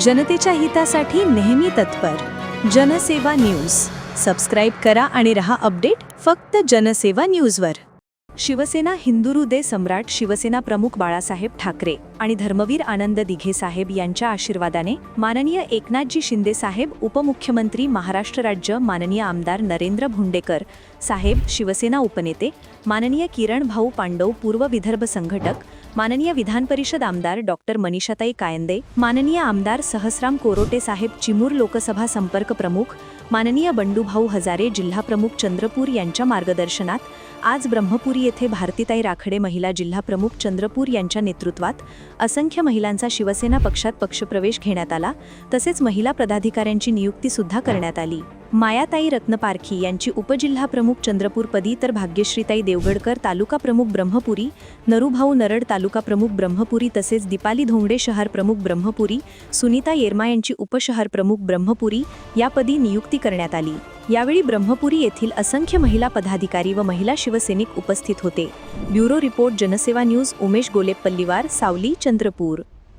जनतेच्या हितासाठी नेहमी तत्पर. जनसेवा न्यूज. सबस्क्राईब करा आणि रहा अपडेट फक्त जनसेवा न्यूजवर. शिवसेना हिंदुरुदे सम्राट शिवसेना प्रमुख बाळासाहेब ठाकरे आणि धर्मवीर आनंद दिघे साहेब यांच्या आशीर्वादाने माननीय एकनाथजी शिंदे साहेब उपमुख्यमंत्री महाराष्ट्र राज्य माननीय आमदार नरेंद्र भुंडेकर साहेब शिवसेना उपनेते माननीय किरण भाऊ पांडव पूर्व विदर्भ संघटक माननीय विधान परिषद आमदार डॉक्टर मनीषाताई कायंदे माननीय आमदार सहस्राम कोरोटे साहेब चिमूर लोकसभा संपर्क प्रमुख माननीय बंडूभाऊ हजारे जिल्हा प्रमुख चंद्रपूर यांच्या मार्गदर्शनात आज ब्रह्मपुरी येथे भारतीताई राखडे महिला जिल्हा प्रमुख चंद्रपूर यांच्या नेतृत्वात असंख्य महिलांचा शिवसेना पक्षात पक्षप्रवेश घेण्यात आला तसेच महिला पदाधिकाऱ्यांची नियुक्ती सुद्धा करण्यात आली. मायाताई रत्नपारखी यांची उपजिल्हा प्रमुख चंद्रपूरपदी तर भाग्यश्रीताई देवगडकर तालुका प्रमुख ब्रह्मपुरी नरुभाऊ नरड तालुका प्रमुख ब्रह्मपुरी तसेच दीपाली धोंगडे शहर प्रमुख ब्रह्मपुरी सुनीता येरमा यांची उपशहर प्रमुख ब्रह्मपुरी यापदी नियुक्ती करण्यात आली. यावेळी ब्रह्मपुरी येथील असंख्य महिला पदाधिकारी व महिला शिवसैनिक उपस्थित होते. Bureau report Jansewa news Umesh Golepalliwar Saoli Chandrapur.